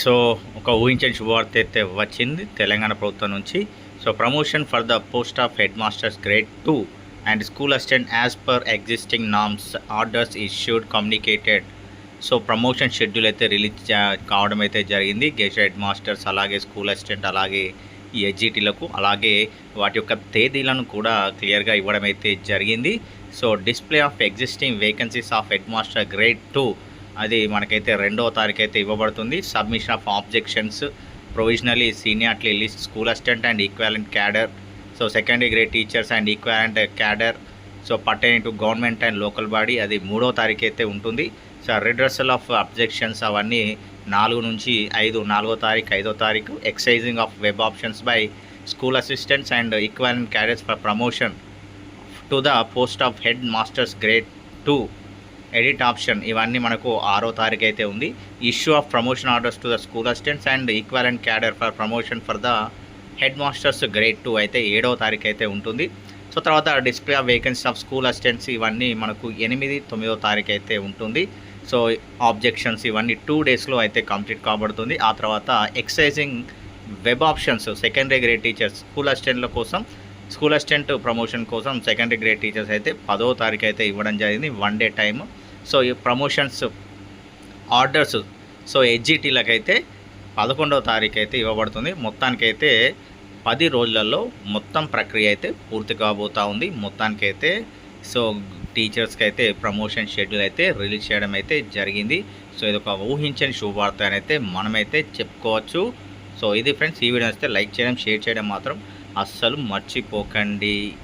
So ఒక ఊహించని శుభవార్త అయితే వచ్చింది తెలంగాణ ప్రభుత్వం నుంచి. So promotion for the post of head masters grade two and school assistant as per existing norms orders issued communicated. So promotion schedule అయితే రిలీజ్ కావడం అయితే జరిగింది. గెస్ట్ హెడ్ మాస్టర్స్ అలాగే స్కూల్ అసిస్టెంట్ అలాగే ఈ హెచ్జిటీలకు అలాగే వాటి యొక్క తేదీలను కూడా క్లియర్గా ఇవ్వడం అయితే జరిగింది. So display of existing vacancies of head master grade two అది మనకైతే రెండవ తారీఖు అయితే ఇవ్వబడుతుంది submission of objections provisionally seniority list school assistant and equivalent cadre so secondary grade teachers and equivalent cadre so pertain to government and local body అది మూడో తారీఖు అయితే ఉంటుంది. సో రిడ్రసల్ ఆఫ్ అబ్జెక్షన్స్ అవన్నీ నాలుగు నుంచి ఐదు నాలుగో తారీఖు ఐదో తారీఖు. Exercising of web options by school assistants and equivalent cadres for promotion to the post of head masters grade two edit option ఇవన్నీ మనకు ఆరో తారీఖు అయితే ఉంది. Issue of promotion orders to the school assistants and equivalent cadre for promotion for the head masters grade two అయితే ఏడవ తారీఖు అయితే ఉంటుంది. సో తర్వాత display of vacancy of school assistants ఇవన్నీ మనకు ఎనిమిది తొమ్మిదో తారీఖు అయితే ఉంటుంది. సో ఆబ్జెక్షన్స్ ఇవన్నీ టూ డేస్లో అయితే కంప్లీట్ కాబడుతుంది. ఆ తర్వాత exercising web options secondary grade teachers school అసిస్టెంట్ల కోసం స్కూల్ అసిస్టెంట్ ప్రమోషన్ కోసం సెకండరీ గ్రేడ్ టీచర్స్ అయితే పదో తారీఖు అయితే ఇవ్వడం జరిగింది వన్ డే టైము. సో ఈ ప్రమోషన్స్ ఆర్డర్స్ సో హెచ్జిటీలకు అయితే పదకొండవ తారీఖు అయితే ఇవ్వబడుతుంది. మొత్తానికైతే పది రోజులలో మొత్తం ప్రక్రియ అయితే పూర్తి కాబోతూ ఉంది. మొత్తానికైతే సో టీచర్స్కి అయితే ప్రమోషన్ షెడ్యూల్ అయితే రిలీజ్ చేయడం అయితే జరిగింది. సో ఇది ఒక ఊహించని శుభవార్త అయితే మనమైతే చెప్పుకోవచ్చు. సో ఇది ఫ్రెండ్స్ ఈ వీడియో అయితే లైక్ చేయడం షేర్ చేయడం మాత్రం అస్సలు మర్చిపోకండి.